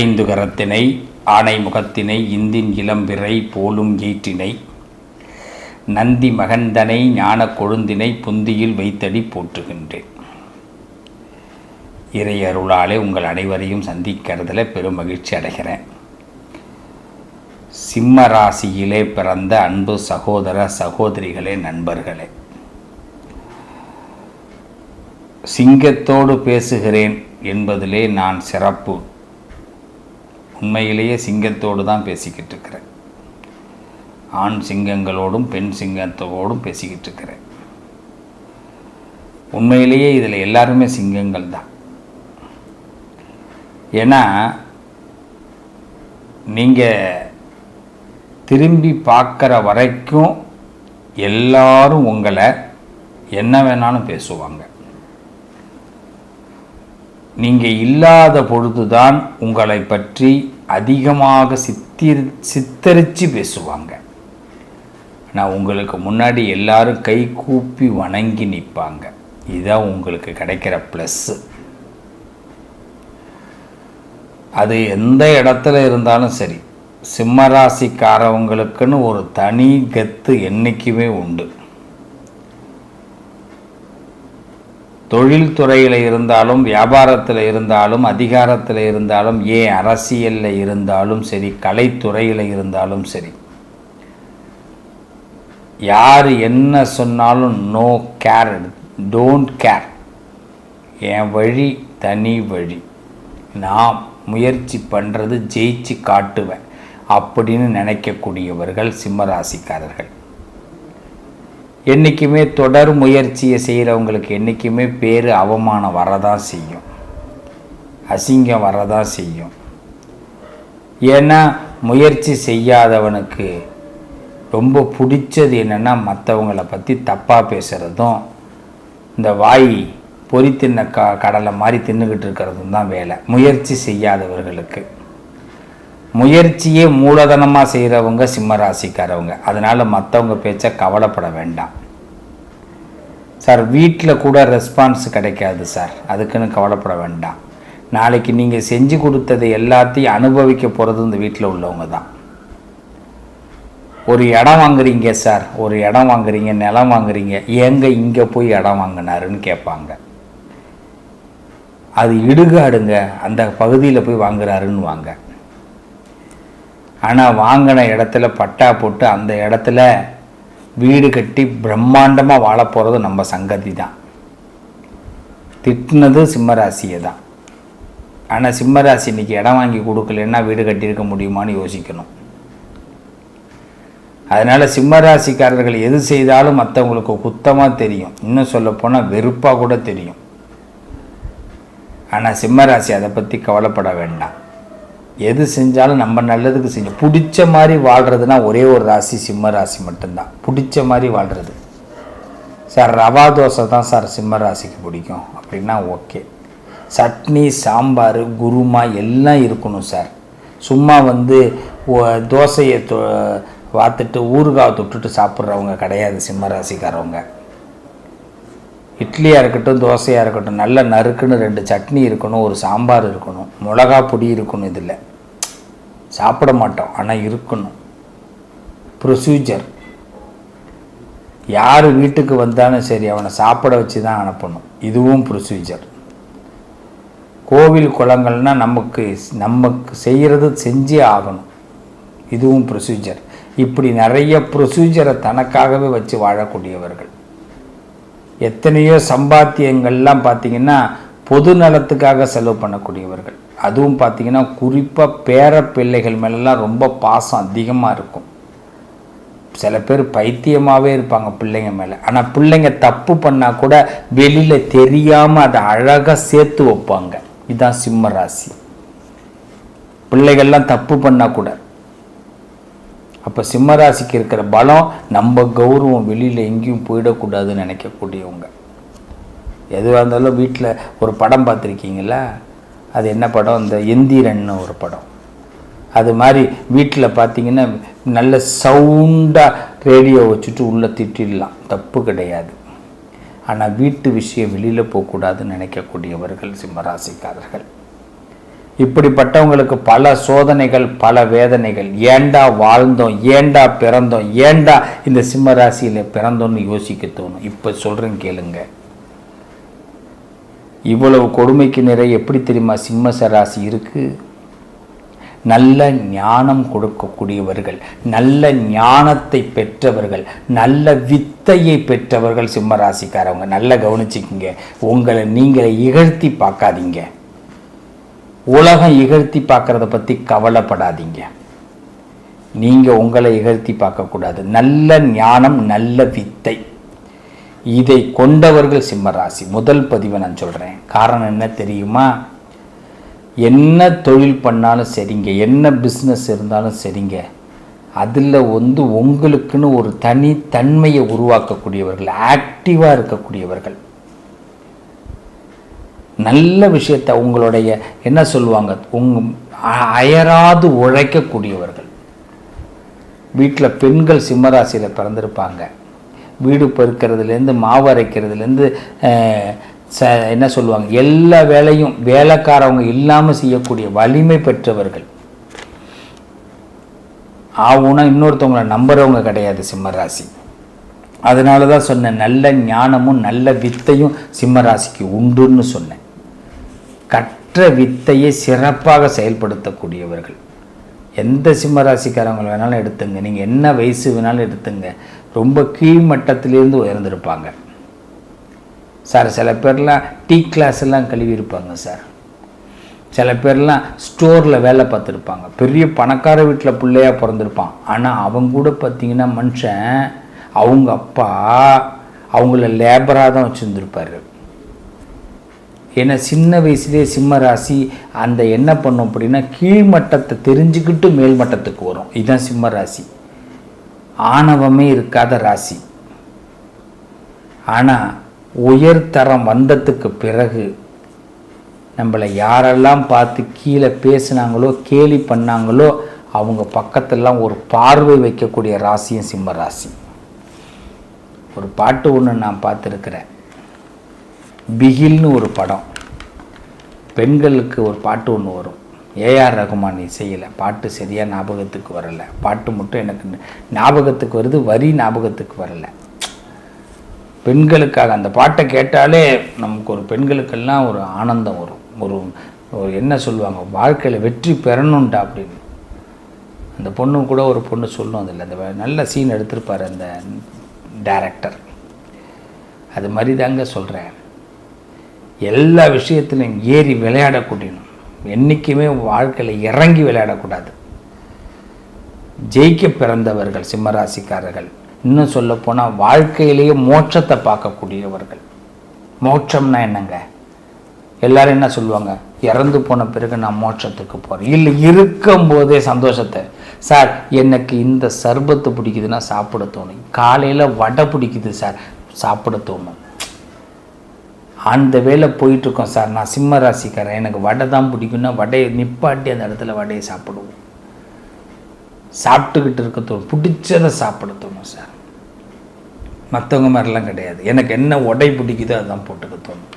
ஐந்து கரத்தினை ஆனை முகத்தினை இந்தின் இளம்பிறை போலும் ஈற்றினை நந்தி மகந்தனை ஞான கொழுந்தினை புந்தியில் வைத்தடி போற்றுகின்றேன். இறை அருளாலே உங்கள் அனைவரையும் சந்திக்கிறதுல பெரும் மகிழ்ச்சி அடைகிறேன். சிம்ம ராசியிலே பிறந்த அன்பு சகோதர சகோதரிகளே நண்பர்களே. சிங்கத்தோடு பேசுகிறேன் என்பதிலே நான் சிறப்பு. உண்மையிலேயே சிங்கத்தோடு தான் பேசிக்கிட்டு இருக்கிறேன் ஆண் சிங்கங்களோடும் பெண் சிங்கத்தோடும் பேசிக்கிட்டு இருக்கிறேன் உண்மையிலேயே இதில் எல்லாருமே சிங்கங்கள் தான். ஏன்னா நீங்கள் திரும்பி பார்க்குற வரைக்கும் எல்லாரும் உங்களை என்ன வேணாலும் பேசுவாங்க. நீங்கள் இல்லாத பொழுதுதான் உங்களை பற்றி அதிகமாக சித்திர் சித்தரித்து பேசுவாங்க. ஆனால் உங்களுக்கு முன்னாடி எல்லாரும் கை கூப்பி வணங்கி நிற்பாங்க இதுதான் உங்களுக்கு கிடைக்கிற ப்ளஸ்ஸு அது எந்த இடத்துல இருந்தாலும் சரி சிம்மராசிக்காரவங்களுக்குன்னு ஒரு தனி கத்து என்றைக்குமே உண்டு. தொழில்துறையில் இருந்தாலும் வியாபாரத்தில் இருந்தாலும் அதிகாரத்தில் இருந்தாலும் ஏன் அரசியலில் இருந்தாலும் சரி கலைத்துறையில் இருந்தாலும் சரி யார் என்ன சொன்னாலும் நோ கேர் டோன்ட் கேர் என் வழி தனி வழி. நான் முயற்சி பண்ணுறது ஜெயிச்சு காட்டுவேன் அப்படின்னு நினைக்கக்கூடியவர்கள் சிம்மராசிக்காரர்கள் என்றைக்குமே தொடர் முயற்சியை செய்கிறவங்களுக்கு என்றைக்குமே பேர் அவமானம் வரதான் செய்யும். அசிங்கம் வரதான் செய்யும். ஏன்னா முயற்சி செய்யாதவனுக்கு ரொம்ப பிடிச்சது என்னென்னா மற்றவங்களை பற்றி தப்பாக பேசுகிறதும் இந்த வாய் பொறி தின்ன க கடலை மாதிரி தின்னுக்கிட்டு இருக்கிறதும் தான் வேலை. முயற்சி செய்யாதவர்களுக்கு. முயற்சியே மூலதனமாக செய்கிறவங்க சிம்மராசிக்காரவங்க. அதனால் மற்றவங்க பேச்சை கவலைப்பட வேண்டாம். சார் வீட்டில் கூட ரெஸ்பான்ஸ் கிடைக்காது சார். அதுக்குன்னு கவலைப்பட வேண்டாம். நாளைக்கு நீங்கள் செஞ்சு கொடுத்ததை எல்லாத்தையும் அனுபவிக்க போகிறது இந்த வீட்டில் உள்ளவங்க தான். ஒரு இடம் வாங்குறீங்க சார். ஒரு இடம் வாங்குறீங்க நிலம் வாங்குறீங்க. ஏங்க இங்கே போய் இடம் வாங்கினாருன்னு கேட்பாங்க. அது இடுகாடுங்க. அந்த பகுதியில் போய் வாங்குறாருன்னு வாங்க ஆனால் வாங்கின இடத்துல பட்டா போட்டு அந்த இடத்துல வீடு கட்டி பிரம்மாண்டமாக வாழ போகிறது நம்ம சங்கதி தான் திட்டினது சிம்மராசியை தான். ஆனால் சிம்மராசி இன்னைக்கு இடம் வாங்கி கொடுக்கலன்னா வீடு கட்டியிருக்க முடியுமான்னு யோசிக்கணும். அதனால் சிம்மராசிக்காரர்கள் எது செய்தாலும் மற்றவங்களுக்கு குத்தமாக தெரியும். இன்னும் சொல்லப்போனால் வெறுப்பாக கூட தெரியும். ஆனால் சிம்மராசி அதை பற்றி கவலைப்பட வேண்டாம். எது செஞ்சாலும் நம்ம நல்லதுக்கு செஞ்சோம் பிடிச்ச மாதிரி வாழ்கிறதுனா ஒரே ஒரு ராசி சிம்ம ராசி மட்டும்தான். பிடிச்ச மாதிரி வாழ்கிறது சார் ரவா தோசை தான் சார் சிம்ம ராசிக்கு பிடிக்கும். அப்படின்னா ஓகே. சட்னி சாம்பார் குருமா எல்லாம் இருக்கணும் சார். சும்மா வந்து தோசையை வாத்துட்டு ஊறுகாய் தொட்டுட்டு சாப்பிட்றவங்க கிடையாது சிம்ம ராசிக்காரவங்க. இட்லியாக இருக்கட்டும் தோசையாக இருக்கட்டும் நல்ல நறுக்குன்னு ரெண்டு சட்னி இருக்கணும் ஒரு சாம்பார் இருக்கணும் மிளகா பொடி இருக்கணும் இதில். சாப்பிட மாட்டோம் ஆனால் இருக்கணும். ப்ரொசீஜர் யார் வீட்டுக்கு வந்தாலும் சரி அவனை சாப்பிட வச்சு தான் அனுப்பணும். இதுவும் ப்ரொசீஜர் கோவில் குளங்கள்னால் நமக்கு நமக்கு செய்கிறது செஞ்சே ஆகணும். இதுவும் ப்ரொசீஜர் இப்படி நிறைய ப்ரொசீஜரை தனக்காகவே வச்சு வாழக்கூடியவர்கள். எத்தனையோ சம்பாத்தியங்கள்லாம் பார்த்திங்கன்னா பொது நலத்துக்காக செலவு பண்ணக்கூடியவர்கள். அதுவும் பார்த்திங்கன்னா குறிப்பாக பேர பிள்ளைகள் மேலெலாம் ரொம்ப பாசம் அதிகமாக இருக்கும். சில பேர் பைத்தியமாகவே இருப்பாங்க பிள்ளைங்க மேலே. ஆனால் பிள்ளைங்க தப்பு பண்ணால் கூட வெளியில் தெரியாமல் அதை அழகாக சேர்த்து வைப்பாங்க. இதுதான் சிம்ம ராசி. பிள்ளைகள்லாம் தப்பு பண்ணால் கூட. அப்போ சிம்மராசிக்கு இருக்கிற பலம் நம்ம கௌரவம் வெளியில் எங்கேயும் போயிடக்கூடாதுன்னு நினைக்கக்கூடியவங்க. எதுவாக இருந்தாலும் வீட்டில் ஒரு படம் பார்த்துருக்கீங்களா? அது என்ன படம்? இந்த எந்திரன்னு ஒரு படம். அது மாதிரி வீட்டில் பார்த்தீங்கன்னா நல்ல சவுண்டாக ரேடியோ வச்சுட்டு உள்ளே திட்டிடலாம். தப்பு கிடையாது. ஆனால் வீட்டு விஷயம் வெளியில் போகக்கூடாதுன்னு நினைக்கக்கூடியவர்கள் சிம்மராசிக்காரர்கள். இப்படிப்பட்டவங்களுக்கு பல சோதனைகள் பல வேதனைகள். ஏண்டா வாழ்ந்தோம்? ஏண்டா பிறந்தோம்? ஏண்டா இந்த சிம்ம ராசியில் பிறந்தோன்னு யோசிக்க தோணும்? இப்போ சொல்கிறேன் கேளுங்க. இவ்வளவு கொடுமைக்கு நிறைய எப்படி தெரியுமா சிம்ம ராசி இருக்குது நல்ல ஞானம் கொடுக்கக்கூடியவர்கள் நல்ல ஞானத்தை பெற்றவர்கள் நல்ல வித்தையை பெற்றவர்கள் சிம்ம ராசிக்காரவங்க. நல்லா கவனிச்சிக்கிங்க. உங்களை நீங்களை இகழ்த்தி பார்க்காதீங்க. உலகம் இகழ்த்தி பார்க்குறத பற்றி கவலைப்படாதீங்க. நீங்கள் உங்களை இகழ்த்தி பார்க்கக்கூடாது நல்ல ஞானம் நல்ல வித்தை. இதை கொண்டவர்கள் சிம்மராசி. முதல் பதிவை நான் சொல்கிறேன் காரணம் என்ன தெரியுமா? என்ன தொழில் பண்ணாலும் சரிங்க. என்ன பிஸ்னஸ் இருந்தாலும் சரிங்க. அதில் வந்து உங்களுக்குன்னு ஒரு தனி தன்மையை உருவாக்கக்கூடியவர்கள் ஆக்டிவாக இருக்கக்கூடியவர்கள். நல்ல விஷயத்தை உங்களுடைய என்ன சொல்லுவாங்க உங் அயராது உழைக்கக்கூடியவர்கள். வீட்டில் பெண்கள் சிம்மராசியில் பிறந்திருப்பாங்க. வீடு பெருக்கிறதுலேருந்து மாவு அரைக்கிறதுலேருந்து ச என்ன சொல்லுவாங்க எல்லா வேலையும் வேலைக்காரவங்க இல்லாமல் செய்யக்கூடிய வலிமை பெற்றவர்கள். ஆகுனா இன்னொருத்தவங்களை நம்புறவங்க கிடையாது சிம்மராசி. அதனால தான் சொன்னேன் நல்ல ஞானமும் நல்ல வித்தையும் சிம்மராசிக்கு உண்டுன்னு சொன்னேன். கற்ற வித்தையை சிறப்பாக செயல்படுத்தக்கூடியவர்கள். எந்த சிம்மராசிக்காரங்களை வேணாலும் எடுத்துங்க. நீங்கள் என்ன வயசு வேணாலும் எடுத்துங்க. ரொம்ப கீழ்மட்டத்திலேருந்து உயர்ந்திருப்பாங்க. சார் சில பேர்லாம் டீ கிளாஸ் எல்லாம் கழுவி இருப்பாங்க சார். சில பேர்லாம் ஸ்டோரில் வேலை பார்த்துருப்பாங்க. பெரிய பணக்கார வீட்டில் பிள்ளையாக பிறந்திருப்பான். ஆனால் அவங்க கூட பார்த்தீங்கன்னா மனுஷன் அவங்க அப்பா அவங்கள லேபராக தான் வச்சுருந்துருப்பாரு. ஏன்னா சின்ன வயசுலேயே சிம்ம ராசி அந்த என்ன பண்ணும் அப்படின்னா கீழ்மட்டத்தை தெரிஞ்சுக்கிட்டு மேல் மட்டத்துக்கு வரும். இதுதான் சிம்ம ராசி. ஆணவமே இருக்காத ராசி. ஆனால் உயர்தரம் வந்ததுக்கு பிறகு நம்மளை யாரெல்லாம் பார்த்து கீழே பேசினாங்களோ கேலி பண்ணாங்களோ அவங்க பக்கத்தெல்லாம் ஒரு பார்வை வைக்கக்கூடிய ராசியும் சிம்ம ராசி. ஒரு பாட்டு ஒன்று நான் பார்த்துருக்குறேன். பிகில்னு ஒரு படம். பெண்களுக்கு ஒரு பாட்டு ஒன்று வரும். ஏஆர் ரகுமான் இசையில் பாட்டு சரியாக ஞாபகத்துக்கு வரலை. பாட்டு மட்டும் எனக்கு ஞாபகத்துக்கு வருது வரி ஞாபகத்துக்கு வரலை. பெண்களுக்காக அந்த பாட்டை கேட்டாலே நமக்கு ஒரு பெண்களுக்கெல்லாம் ஒரு ஆனந்தம் வரும். ஒரு ஒரு என்ன சொல்லுவாங்க? வாழ்க்கையில் வெற்றி பெறணுண்டா அப்படின்னு. அந்த பொண்ணு கூட ஒரு பொண்ணு சொல்லும் அதில். அந்த நல்ல சீன் எடுத்திருப்பார் அந்த டேரக்டர் அது மாதிரி தாங்க சொல்கிறேன் எல்லா விஷயத்திலையும் ஏறி விளையாடக்கூடியணும் என்றைக்குமே வாழ்க்கையில் இறங்கி விளையாடக்கூடாது. ஜெயிக்க பிறந்தவர்கள் சிம்மராசிக்காரர்கள் இன்னும் சொல்லப்போனால் வாழ்க்கையிலேயே மோட்சத்தை பார்க்கக்கூடியவர்கள். மோட்சம்னா என்னங்க? எல்லாரும் என்ன சொல்லுவாங்க? இறந்து போன பிறகு நான் மோட்சத்துக்கு போகிறேன் இல்லை இருக்கும் போதே சந்தோஷத்தை. சார் எனக்கு இந்த சர்பத்து பிடிக்குதுன்னா சாப்பிட தோணும். காலையில் வடை பிடிக்குது சார் சாப்பிட தோணும். அந்த வேலை போயிட்டுருக்கோம் சார். நான் சிம்ம ராசிக்காரன். எனக்கு வடை தான் பிடிக்கும்னா வடையை நிப்பாட்டி அந்த இடத்துல வடையை சாப்பிடுவோம். சாப்பிட்டுக்கிட்டு இருக்க தோணும் பிடிச்சதை சாப்பிட தோணும் சார். மற்றவங்க மாதிரிலாம் கிடையாது. எனக்கு என்ன உடை பிடிக்குதோ அதுதான் போட்டுக்க தோணும்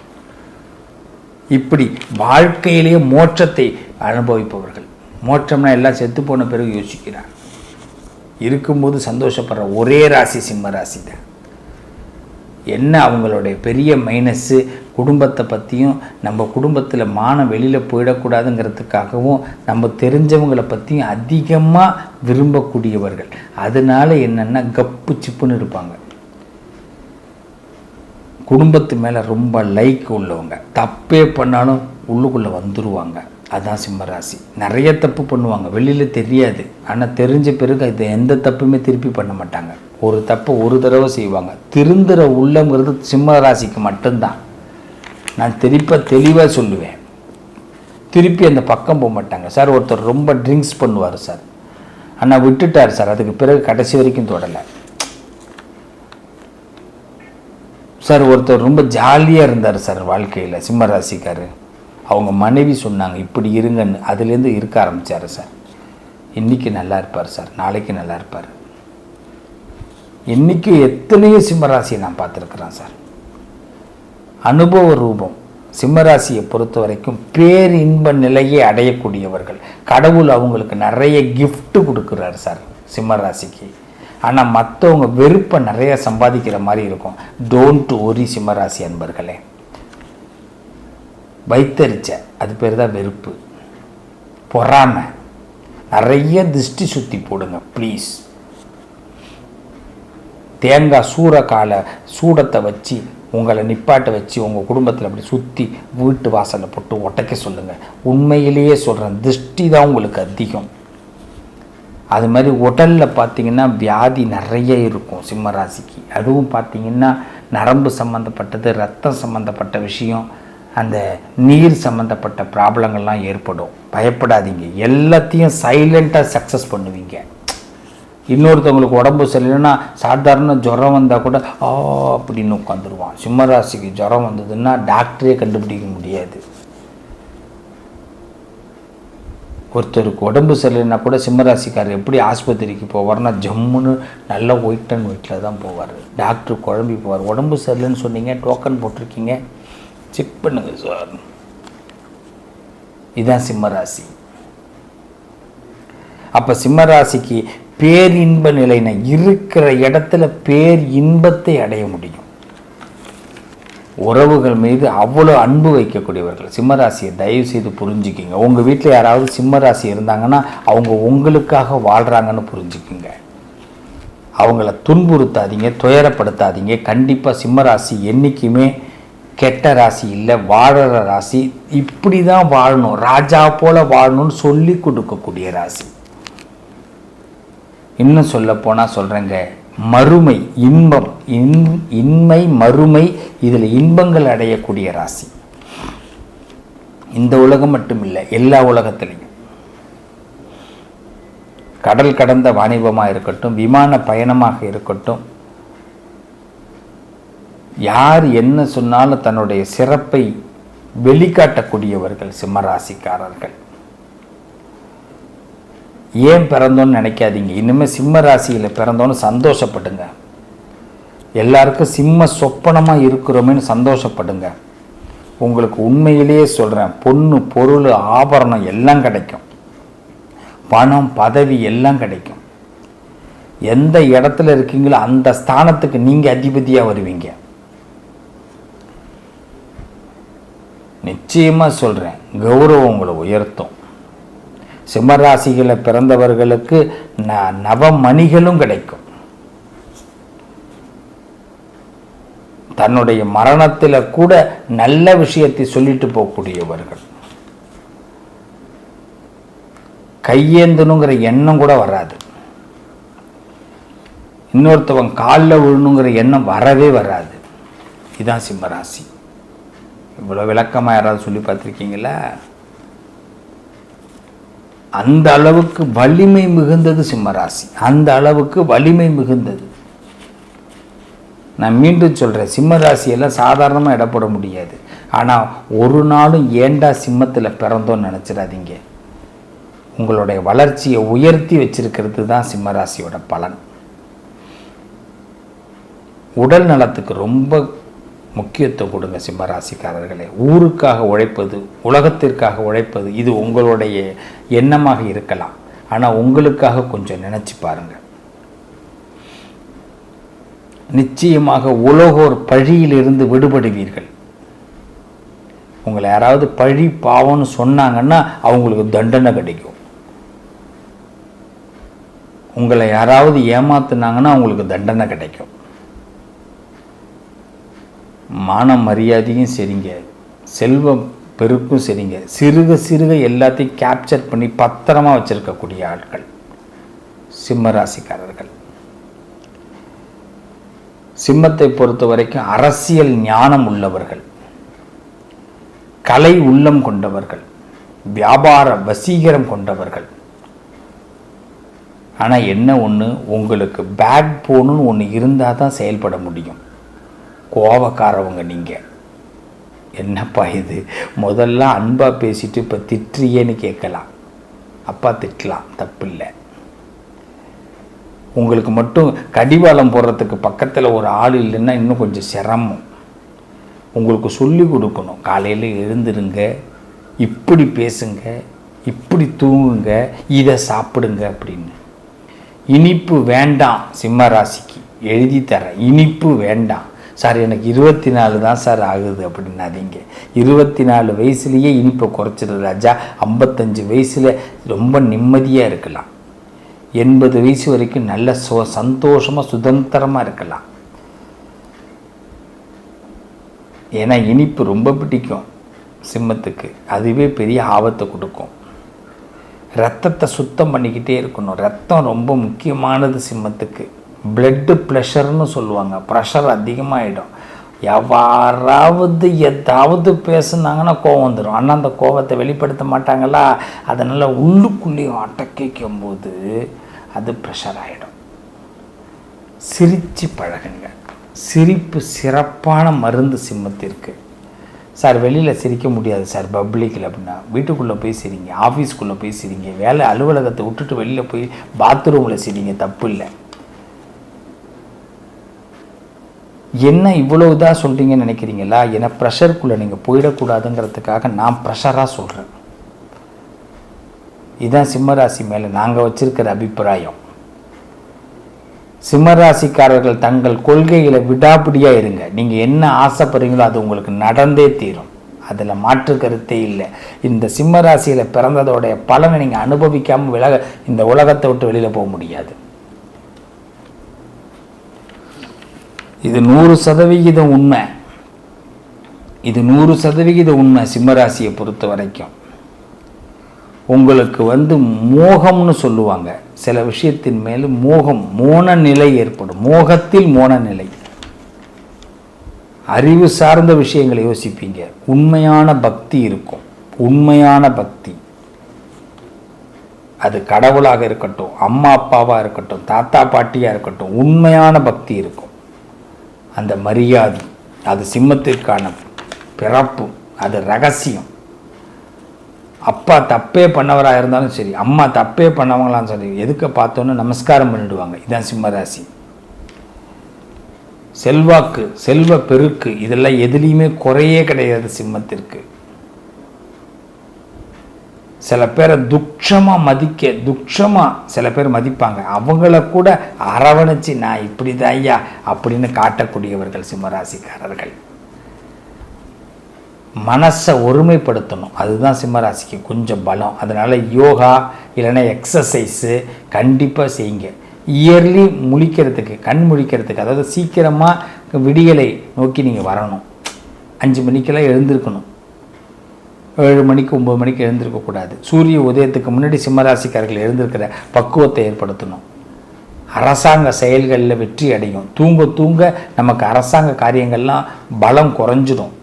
இப்படி வாழ்க்கையிலேயே மோட்சத்தை அனுபவிப்பவர்கள். மோட்சம்னா எல்லாம் செத்து போன பிறகு யோசிக்கிறார். இருக்கும்போது சந்தோஷப்படுற ஒரே ராசி சிம்ம ராசி தான் என்ன அவங்களுடைய பெரிய மைனஸ்ஸு குடும்பத்தை பற்றியும் நம்ம குடும்பத்தில் மானம் வெளியில் போயிடக்கூடாதுங்கிறதுக்காகவும் நம்ம தெரிஞ்சவங்களை பற்றியும் அதிகமாக விரும்பக்கூடியவர்கள். அதனால என்னென்னா கப்பு சிப்புன்னு இருப்பாங்க. குடும்பத்து மேலே ரொம்ப லைக் உள்ளவங்க. தப்பே பண்ணாலும் உள்ளுக்குள்ளே வந்துடுவாங்க அதுதான் சிம்மராசி. நிறைய தப்பு பண்ணுவாங்க. வெளியில் தெரியாது. ஆனால் தெரிஞ்ச பிறகு இதை எந்த தப்புமே திருப்பி பண்ண மாட்டாங்க. ஒரு தப்பை ஒரு தடவை செய்வாங்க. திருந்துற உள்ளங்கிறது சிம்ம ராசிக்கு மட்டும்தான். நான் திருப்ப தெளிவாக சொல்லுவேன். திருப்பி அந்த பக்கம் போக மாட்டாங்க. சார் ஒருத்தர் ரொம்ப ட்ரிங்க்ஸ் பண்ணுவார் சார். ஆனால் விட்டுட்டார் சார். அதுக்கு பிறகு கடைசி வரைக்கும் தொடலை. சார் ஒருத்தர் ரொம்ப ஜாலியாக இருந்தார் சார் வாழ்க்கையில் சிம்ம ராசிக்கார் அவங்க மனைவி சொன்னாங்க இப்படி இருங்கன்னு. அதுலேருந்து இருக்க ஆரம்பித்தார் சார். இன்றைக்கி நல்லா இருப்பார் சார். நாளைக்கு நல்லா இருப்பார். இன்றைக்கி எத்தனையோ சிம்மராசியை நான் பார்த்துருக்குறேன் சார். அனுபவ ரூபம். சிம்மராசியை பொறுத்த வரைக்கும் பேரின்ப நிலையை அடையக்கூடியவர்கள். கடவுள் அவங்களுக்கு நிறைய கிஃப்ட்டு கொடுக்குறாரு சார் சிம்மராசிக்கு ஆனால் மற்றவங்க வெறுப்பை நிறைய சம்பாதிக்கிற மாதிரி இருக்கும். டோன்ட் ஒரி சிம்மராசி அன்பர்களே. வைத்தறிச்ச அது பேர் தான் வெறுப்பு. பொறாமை. நிறைய திருஷ்டி சுற்றி போடுங்க ப்ளீஸ் தேங்காய் சூறக்கால சூடத்தை வச்சு உங்களை நிப்பாட்ட வச்சு உங்கள் குடும்பத்தில் அப்படி சுற்றி வீட்டு வாசலில் போட்டு ஒட்டைக்க சொல்லுங்கள் உண்மையிலேயே சொல்கிறேன் திருஷ்டி தான் உங்களுக்கு அதிகம். அது மாதிரி உடலில் பார்த்தீங்கன்னா வியாதி நிறைய இருக்கும் சிம்ம ராசிக்கு அதுவும் பார்த்தீங்கன்னா நரம்பு சம்மந்தப்பட்டது ரத்தம் சம்மந்தப்பட்ட விஷயம் அந்த நீர் சம்மந்தப்பட்ட ப்ராப்ளங்கள்லாம் ஏற்படும். பயப்படாதீங்க. எல்லாத்தையும் சைலண்ட்டாக சக்ஸஸ் பண்ணுவீங்க. இன்னொருத்தவங்களுக்கு உடம்பு சரியில்லைன்னா சாதாரண ஜுரம் வந்தால் கூட ஆ அப்படின்னு உட்காந்துருவான் சிம்மராசிக்கு ஜுரம் வந்ததுன்னா டாக்டரே கண்டுபிடிக்க முடியாது. ஒருத்தருக்கு உடம்பு சரியில்லைன்னா கூட சிம்மராசிக்கார் எப்படி ஆஸ்பத்திரிக்கு போவார்னா ஜம்முன்னு நல்ல ஒயிட் அண்ட் ஒயிட்டில் தான் போவார். டாக்டர் குழம்பி போவார். உடம்பு சரியில்லைன்னு சொன்னீங்க டோக்கன் போட்டிருக்கீங்க செக் பண்ணுங்கள் சார் இதுதான் சிம்மராசி. அப்போ சிம்மராசிக்கு பேரின்ப நிலைனை இருக்கிற இடத்துல பேர் இன்பத்தை அடைய முடியும். உறவுகள் மீது அவ்வளோ அன்பு வைக்கக்கூடியவர்கள். சிம்மராசியை தயவு செய்து புரிஞ்சுக்கிங்க. உங்கள் வீட்டில் யாராவது சிம்மராசி இருந்தாங்கன்னா அவங்க உங்களுக்காக வாழ்கிறாங்கன்னு புரிஞ்சுக்குங்க. அவங்கள துன்புறுத்தாதீங்க துயரப்படுத்தாதீங்க. கண்டிப்பாக சிம்மராசி என்றைக்குமே கெட்ட ராசி இல்லை வாழற ராசி. இப்படி தான் வாழணும். ராஜா போல வாழணும்னு சொல்லி கொடுக்கக்கூடிய ராசி. இன்னும் சொல்ல போனால் சொல்கிறேங்க மறுமை இன்பம் இன் இன்மை மறுமை இதில் இன்பங்கள் அடையக்கூடிய ராசி. இந்த உலகம் மட்டும் இல்லை எல்லா உலகத்திலையும். கடல் கடந்த வாணிபமாக இருக்கட்டும் விமான பயணமாக இருக்கட்டும் யார் என்ன சொன்னாலும் தன்னுடைய சிறப்பை வெளிக்காட்டக்கூடியவர்கள் சிம்மராசிக்காரர்கள் ஏன் பிறந்தோன்னு நினைக்காதீங்க. இனிமேல் சிம்ம ராசியில் பிறந்தோன்னு சந்தோஷப்படுங்க. எல்லாருக்கும் சிம்ம சொப்பனமாக இருக்கிறோமேன்னு சந்தோஷப்படுங்க. உங்களுக்கு உண்மையிலேயே சொல்கிறேன் பொண்ணு பொருள் ஆபரணம் எல்லாம் கிடைக்கும். பணம் பதவி எல்லாம் கிடைக்கும். எந்த இடத்துல இருக்கீங்களோ அந்த ஸ்தானத்துக்கு நீங்கள் அதிபதியாக வருவீங்க. நிச்சயமாக சொல்கிறேன் கௌரவம் உங்களை உயர்த்தும். சிம்மராசிகளை பிறந்தவர்களுக்கு ந நவமணிகளும் கிடைக்கும். தன்னுடைய மரணத்தில் கூட நல்ல விஷயத்தை சொல்லிட்டு போகக்கூடியவர்கள். கையேந்தணுங்கிற எண்ணம் கூட வராது. இன்னொருத்தவன் காலில் விழணுங்கிற எண்ணம் வரவே வராது. இதுதான் சிம்மராசி. இவ்வளோ விளக்கமாக யாராவது சொல்லி பார்த்துருக்கீங்களா? அந்த அளவுக்கு வலிமை மிகுந்தது சிம்மராசி. அந்த அளவுக்கு வலிமை மிகுந்தது. நான் மீண்டும் சொல்கிறேன் சிம்ம ராசியெல்லாம் சாதாரணமாக இடப்பட முடியாது. ஆனால் ஒரு நாளும் ஏண்டா சிம்மத்தில் பிறந்தோன்னு நினச்சிடாதீங்க. உங்களுடைய வளர்ச்சியை உயர்த்தி வச்சிருக்கிறது தான் சிம்மராசியோட பலன். உடல் நலத்துக்கு ரொம்ப முக்கியத்துவம் கொடுங்க சிம்மராசிக்காரர்களே. ஊருக்காக உழைப்பது உலகத்திற்காக உழைப்பது இது உங்களுடைய எண்ணமாக இருக்கலாம். ஆனால் உங்களுக்காக கொஞ்சம் நினச்சி பாருங்கள் நிச்சயமாக உலகோர் பழியிலிருந்து விடுபடுவீர்கள். உங்களை யாராவது பழி பாவம்னு சொன்னாங்கன்னா அவங்களுக்கு தண்டனை கிடைக்கும். உங்களை யாராவது ஏமாத்துனாங்கன்னா அவங்களுக்கு தண்டனை கிடைக்கும். மான மரியாதையும் சரிங்க. செல்வம் பெருக்கும் சரிங்க. சிறுக சிறுக எல்லாத்தையும் கேப்சர் பண்ணி பத்திரமா வச்சுருக்கக்கூடிய ஆட்கள். சிம்ம ராசிக்காரர்கள். சிம்மத்தை பொறுத்த வரைக்கும் அரசியல் ஞானம் உள்ளவர்கள். கலை உள்ளம் கொண்டவர்கள். வியாபார வசீகரம் கொண்டவர்கள். ஆனால் என்ன ஒன்று உங்களுக்கு பேக் போனுன்னு ஒன்று இருந்தால் தான் செயல்பட முடியும். கோவக்காரவங்க நீங்கள் என்னப்பா இது? முதல்ல அன்பாக பேசிட்டு இப்போ திட்டுறியேன்னு கேட்கலாம். அப்பா திட்டலாம் தப்பில்லை. உங்களுக்கு மட்டும் கடிவாளம் போடுறதுக்கு பக்கத்தில் ஒரு ஆள் இல்லைன்னா இன்னும் கொஞ்சம் சிரமம். உங்களுக்கு சொல்லி கொடுக்கணும். காலையில் எழுந்துருங்க இப்படி பேசுங்க இப்படி தூங்குங்க இதை சாப்பிடுங்க அப்படின்னு. இனிப்பு வேண்டாம் சிம்ம ராசிக்கு. எழுதி தரேன். இனிப்பு வேண்டாம். சார் எனக்கு இருபத்தி நாலு தான் சார் ஆகுது அப்படின்னாதீங்க இருபத்தி நாலு வயசுலேயே இனிப்பை குறைச்சிடு ராஜா. ஐம்பத்தஞ்சு வயசில் ரொம்ப நிம்மதியாக இருக்கலாம். எண்பது வயசு வரைக்கும் நல்ல சோ சந்தோஷமாக சுதந்திரமாக இருக்கலாம். ஏன்னா இனிப்பு ரொம்ப பிடிக்கும் சிம்மத்துக்கு. அதுவே பெரிய ஆபத்தை கொடுக்கும். ரத்தத்தை சுத்தம் பண்ணிக்கிட்டே இருக்கணும். ரத்தம் ரொம்ப முக்கியமானது சிம்மத்துக்கு. பிளட்டு ப்ரெஷர்னு சொல்லுவாங்க. ப்ரெஷர் அதிகமாகிடும் யாராவது எதாவது பேசுனாங்கன்னா கோவம் வந்துடும் ஆனால் அந்த கோவத்தை வெளிப்படுத்த மாட்டாங்களா? அதனால் உள்ளுக்குள்ளேயும் அடக்கிக்கும் போது அது ப்ரெஷர் ஆகிடும் சிரித்து பழகுங்க. சிரிப்பு சிறப்பான மருந்து சிம்மத்திற்கு. சார் வெளியில் சிரிக்க முடியாது சார். பப்ளிக்கில் அப்படின்னா. வீட்டுக்குள்ளே போய் சிரிங்க. ஆஃபீஸ்க்குள்ளே போய் சிரிங்க. வேலை அலுவலகத்தை விட்டுட்டு வெளியில் போய் பாத்ரூமில் சிரிங்க. தப்பு இல்லை என்ன இவ்வளோ இதாக சொல்கிறீங்கன்னு நினைக்கிறீங்களா ஏன்னா ப்ரெஷருக்குள்ளே நீங்கள் போயிடக்கூடாதுங்கிறதுக்காக நான் ப்ரெஷராக சொல்கிறேன் இதுதான் சிம்மராசி மேலே நாங்கள் வச்சுருக்கிற அபிப்பிராயம். சிம்மராசிக்காரர்கள் தங்கள் கொள்கைகளை விடாபிடியாக இருங்க. நீங்கள் என்ன ஆசைப்படுறீங்களோ அது உங்களுக்கு நடந்தே தீரும். அதில் மாற்று கருத்தே இல்லை. இந்த சிம்மராசியில் பிறந்ததோடைய பலனை நீங்கள் அனுபவிக்காமல் விலக இந்த உலகத்தை விட்டு வெளியில் போக முடியாது. இது நூறு சதவிகிதம் உண்மை. இது நூறு சதவிகித உண்மை சிம்மராசியை பொறுத்த வரைக்கும். உங்களுக்கு வந்து மோகம்னு சொல்லுவாங்க. சில விஷயத்தின் மேல் மோகம் மோன நிலை ஏற்படும். மோகத்தில் மோன நிலை. அறிவு சார்ந்த விஷயங்களை யோசிப்பீங்க. உண்மையான பக்தி இருக்கும். உண்மையான பக்தி. அது கடவுளாக இருக்கட்டும் அம்மா அப்பாவாக இருக்கட்டும் தாத்தா பாட்டியாக இருக்கட்டும் உண்மையான பக்தி இருக்கும். அந்த மரியாதை அது சிம்மத்திற்கான பிறப்பு அது ரகசியம். அப்பா தப்பே பண்ணவராக இருந்தாலும் சரி அம்மா தப்பே பண்ணவங்களாம் சரி எதுக்க பார்த்தோன்னு நமஸ்காரம் பண்ணிடுவாங்க. இதான் சிம்மராசி செல்வாக்கு செல்வ பெருக்கு இதெல்லாம் எதுலேயுமே குறையே கிடையாது சிம்மத்திற்கு. சில பேரை துக்ஷமாக மதிக்க துக்ஷமாக சில பேர் மதிப்பாங்க. அவங்கள கூட அரவணைச்சு நான் இப்படி தான் ஐயா அப்படின்னு காட்டக்கூடியவர்கள் சிம்மராசிக்காரர்கள். மனசை ஒருமைப்படுத்தணும். அதுதான் சிம்மராசிக்கு கொஞ்சம் பலம். அதனால் யோகா இல்லைன்னா எக்ஸசைஸு கண்டிப்பாக செய்யுங்க. இயர்லி முழிக்கிறதுக்கு கண் முழிக்கிறதுக்கு அதாவது சீக்கிரமாக விடியலை நோக்கி நீங்கள் வரணும். அஞ்சு மணிக்கெல்லாம் எழுந்திருக்கணும். ஏழு மணிக்கு ஒம்பது மணிக்கு எழுந்திருக்கக்கூடாது சூரிய உதயத்துக்கு முன்னாடி சிம்மராசிக்காரர்கள் எழுந்திருக்கிற பக்குவத்தை ஏற்படுத்தணும். அரசாங்க செயல்களில் வெற்றி அடையும். தூங்க தூங்க நமக்கு அரசாங்க காரியங்கள்லாம் பலம் குறைஞ்சிடும்.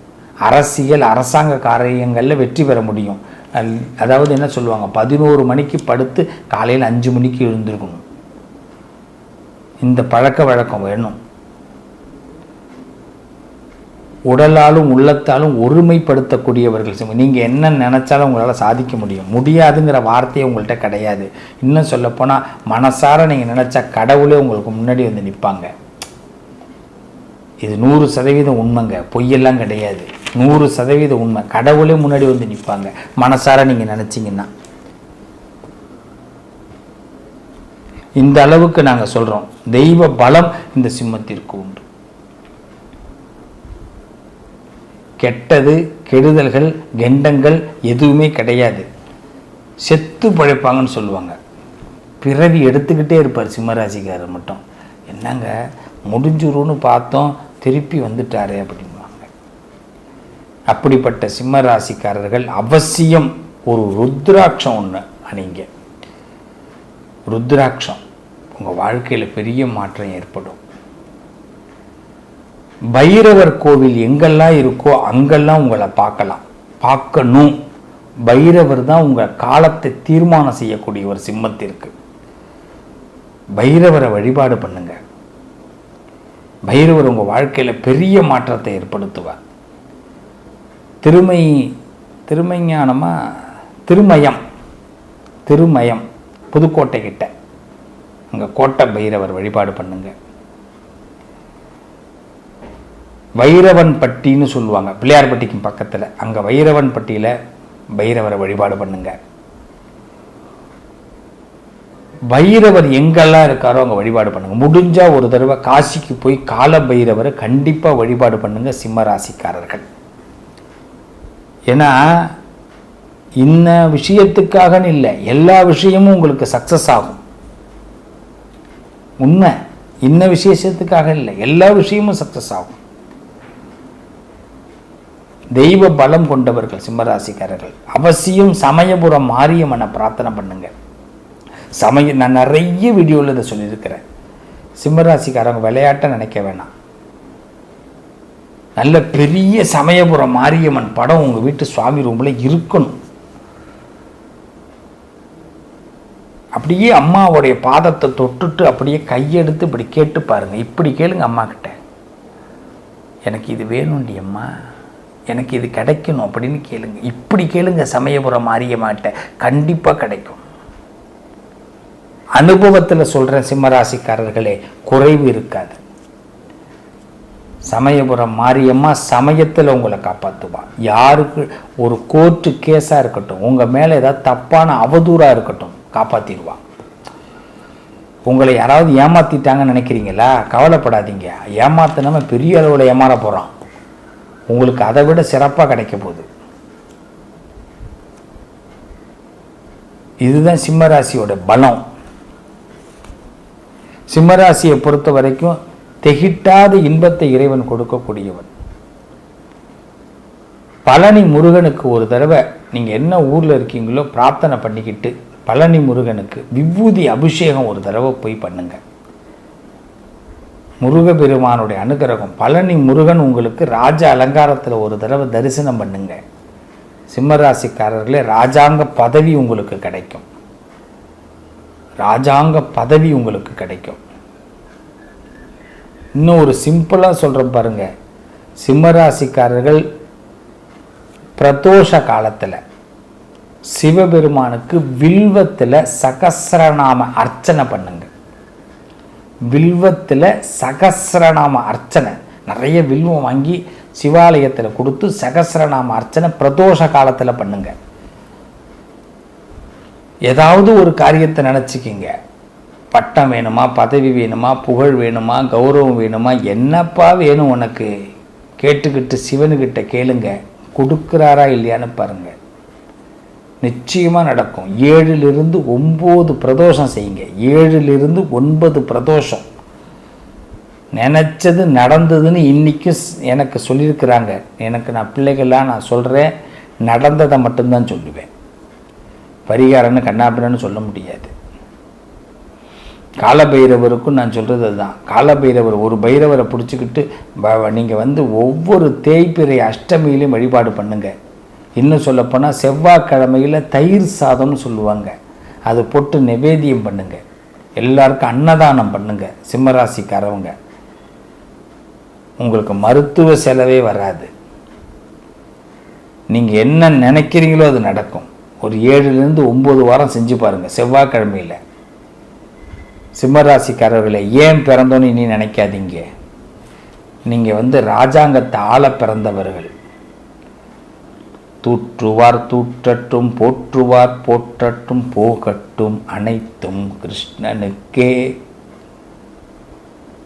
அரசியல் அரசாங்க காரியங்களில் வெற்றி பெற முடியும். அதாவது என்ன சொல்லுவாங்க? பதினோரு மணிக்கு படுத்து காலையில் அஞ்சு மணிக்கு எழுந்திருக்கணும். இந்த பழக்க வழக்கம் வேணும். உடலாலும் உள்ளத்தாலும் ஒருமைப்படுத்தக்கூடியவர்கள் சிம்மம் நீங்கள் என்ன நினச்சாலும் உங்களால் சாதிக்க முடியும். முடியாதுங்கிற வார்த்தையே உங்கள்கிட்ட கிடையாது. இன்னும் சொல்லப்போனால் மனசார நீங்கள் நினச்சா கடவுளே உங்களுக்கு முன்னாடி வந்து நிற்பாங்க இது நூறு சதவீதம் உண்மைங்க. பொய்யெல்லாம் கிடையாது. நூறு சதவீதம் உண்மை. கடவுளே முன்னாடி வந்து நிற்பாங்க மனசார நீங்கள் நினச்சிங்கன்னா. இந்த அளவுக்கு நாங்கள் சொல்கிறோம் தெய்வ பலம் இந்த சிம்மத்திற்கு உண்டு. கெட்டது கெடுதல்கள் கெண்டங்கள் எதுவுமே கிடையாது. செத்து பழைப்பாங்கன்னு சொல்லுவாங்க. பிறவி எடுத்துக்கிட்டே இருப்பார் சிம்மராசிக்காரர் மட்டும். என்னங்க முடிஞ்சிரும்னு பார்த்தோம் திருப்பி வந்துட்டாரே அப்படின்வாங்க அப்படிப்பட்ட சிம்மராசிக்காரர்கள் அவசியம் ஒரு ருத்ராட்சம் ஒன்று அணிங்க. ருத்ராட்சம் உங்கள் வாழ்க்கையில் பெரிய மாற்றம் ஏற்படும். பைரவர் கோவில் எங்கெல்லாம் இருக்கோ அங்கெல்லாம் உங்களை பார்க்கலாம். பார்க்கணும். பைரவர் தான் உங்கள் காலத்தை தீர்மானம் செய்யக்கூடிய ஒரு சிம்மத்திற்கு. பைரவரை வழிபாடு பண்ணுங்க. பைரவர் உங்கள் வாழ்க்கையில் பெரிய மாற்றத்தை ஏற்படுத்துவார். திருமை திருமைஞானமா? திருமயம். திருமயம். புதுக்கோட்டை கிட்ட. அங்கே கோட்டை பைரவர் வழிபாடு பண்ணுங்க. வைரவன் பட்டின்னு சொல்லுவாங்க. பிள்ளையார்பட்டிக்கு பக்கத்தில். அங்கே வைரவன் பட்டியில் பைரவரை வழிபாடு பண்ணுங்க. பைரவர் எங்கெல்லாம் இருக்காரோ அங்கே வழிபாடு பண்ணுங்க. முடிஞ்சால் ஒரு தடவை காசிக்கு போய் கால பைரவரை கண்டிப்பாக வழிபாடு பண்ணுங்க சிம்ம ராசிக்காரர்கள் ஏன்னா இந்த விஷயத்துக்காகன்னு இல்லை. எல்லா விஷயமும் உங்களுக்கு சக்சஸ் ஆகும். உண்மை. இன்ன விசேஷத்துக்காக இல்லை. எல்லா விஷயமும் சக்சஸ் ஆகும். தெய்வ பலம் கொண்டவர்கள் சிம்மராசிக்காரர்கள். அவசியம் சமயபுரம் மாரியம்மனை பிரார்த்தனை பண்ணுங்க. சமய நான் நிறைய வீடியோவில் இதை சொல்லியிருக்கிறேன். சிம்மராசிக்காரங்க விளையாட்ட நினைக்க வேணாம். நல்ல பெரிய சமயபுரம் மாரியம்மன் படம் உங்கள் வீட்டு சுவாமி ரூமில் இருக்கணும். அப்படியே அம்மாவுடைய பாதத்தை தொட்டுட்டு அப்படியே கையெடுத்து இப்படி கேட்டு பாருங்க. இப்படி கேளுங்க அம்மா கிட்ட எனக்கு இது வேணும்டி அம்மா. எனக்கு இது கிடைக்கணும் அப்படின்னு கேளுங்க. இப்படி கேளுங்க சமயபுரம் மாரியம்மாட்ட. கண்டிப்பாக கிடைக்கும். அனுபவத்தில் சொல்கிறேன் சிம்மராசிக்காரர்களே குறைவு இருக்காது. சமயபுரம் மாரியம்மா சமயத்தில் உங்களை காப்பாற்றுவான் யாருக்கு ஒரு கோர்ட்டு கேஸாக இருக்கட்டும் உங்கள் மேலே ஏதாவது தப்பான அவதூறாக இருக்கட்டும் காப்பாற்றிடுவான் உங்களை யாராவது ஏமாத்திட்டாங்கன்னு நினைக்கிறீங்களா? கவலைப்படாதீங்க. ஏமாத்தினாம பெரிய அளவில் ஏமாற போகிறான் உங்களுக்கு அதை விட சிறப்பாக கிடைக்க போகுது. இதுதான் சிம்மராசியோட பலம். சிம்மராசியை பொறுத்த வரைக்கும் தெகிட்டாத இன்பத்தை இறைவன் கொடுக்கக்கூடியவன். பழனி முருகனுக்கு ஒரு தடவை நீங்கள் என்ன ஊரில் இருக்கீங்களோ பிரார்த்தனை பண்ணிக்கிட்டு பழனி முருகனுக்கு விபூதி அபிஷேகம் ஒரு தடவை போய் பண்ணுங்கள் முருகப்பெருமானுடைய அனுகிரகம். பழனி முருகன் உங்களுக்கு ராஜ அலங்காரத்தில் ஒரு தடவை தரிசனம் பண்ணுங்க. சிம்மராசிக்காரர்களே ராஜாங்க பதவி உங்களுக்கு கிடைக்கும். ராஜாங்க பதவி உங்களுக்கு கிடைக்கும். இன்னும் ஒரு சிம்பிளாக சொல்கிற பாருங்க. சிம்மராசிக்காரர்கள் பிரதோஷ காலத்தில் சிவபெருமானுக்கு வில்வத்தில் சகசரநாம அர்ச்சனை பண்ணுங்க. வில்வத்தில் சகசிரநாம அர்ச்சனை. நிறைய வில்வம் வாங்கி சிவாலயத்தில் கொடுத்து சகசிரநாம அர்ச்சனை பிரதோஷ காலத்தில் பண்ணுங்க. ஏதாவது ஒரு காரியத்தை நினச்சிக்கிங்க. பட்டம் வேணுமா பதவி வேணுமா புகழ் வேணுமா கௌரவம் வேணுமா என்னப்பா வேணும் உனக்கு? கேட்டுக்கிட்டு சிவனுக்கிட்ட கேளுங்க. கொடுக்குறாரா இல்லையான்னு பாருங்கள் நிச்சயமாக நடக்கும். ஏழிலிருந்து ஒம்பது பிரதோஷம் செய்யுங்க. ஏழிலிருந்து ஒன்பது பிரதோஷம். நினச்சது நடந்ததுன்னு இன்றைக்கும் எனக்கு சொல்லியிருக்கிறாங்க. எனக்கு நான் பிள்ளைகள்லாம் நான் சொல்கிறேன் நடந்ததை மட்டும்தான் சொல்லுவேன். பரிகாரம்னு கண்ணாபிரன்னு சொல்ல முடியாது. காலபைரவருக்கும் நான் சொல்கிறது அதுதான். காலபைரவர் ஒரு பைரவரை பிடிச்சிக்கிட்டு நீங்கள் வந்து ஒவ்வொரு தேய்பிறை அஷ்டமியிலையும் வழிபாடு பண்ணுங்கள் இன்னும் சொல்லப்போனால் செவ்வாய்க்கிழமையில் தயிர் சாதம்னு சொல்லுவாங்க. அது போட்டு நிவேதியம் பண்ணுங்க. எல்லாருக்கும் அன்னதானம் பண்ணுங்க சிம்மராசிக்காரவங்க. உங்களுக்கு மருத்துவ செலவே வராது. நீங்கள் என்ன நினைக்கிறீங்களோ அது நடக்கும். ஒரு ஏழுலேருந்து ஒம்பது வாரம் செஞ்சு பாருங்கள் செவ்வாய்க்கிழமையில். சிம்மராசிக்காரர்களை ஏன் பிறந்தோன்னு இனி நினைக்காதீங்க. நீங்கள் வந்து ராஜாங்கத்தை ஆள பிறந்தவர்கள். தூற்றுவார் தூற்றட்டும் போற்றுவார் போற்றட்டும் போகட்டும் அனைத்தும் கிருஷ்ணனுக்கே.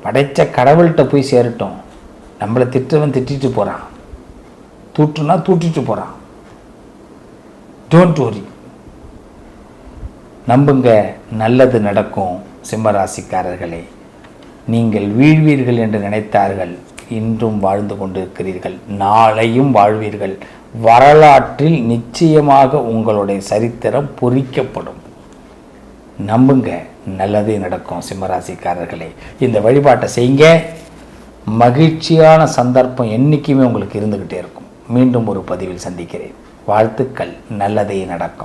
படைத்த கடவுள்கிட்ட போய் சேரட்டும். நம்மளை திட்டவன் திட்டிட்டு போகிறான் தூற்றுனா தூட்டிட்டு போகிறான் டோன்ட் வரி நம்புங்க நல்லது நடக்கும் சிம்மராசிக்காரர்களே. நீங்கள் வீழ்வீர்கள் என்று நினைத்தார்கள். இன்றும் வாழ்ந்து கொண்டிருக்கிறீர்கள். நாளையும் வாழ்வீர்கள். வரலாற்றில் நிச்சயமாக உங்களுடைய சரித்திரம் பொறிக்கப்படும். நம்புங்க நல்லதே நடக்கும் சிம்மராசிக்காரர்களே. இந்த வழிபாட்டை செய்யுங்க. மகிழ்ச்சியான சந்தர்ப்பம் என்றைக்குமே உங்களுக்கு இருந்துக்கிட்டே இருக்கும். மீண்டும் ஒரு பதிவில் சந்திக்கிறேன். வாழ்த்துக்கள் நல்லதே நடக்கும்.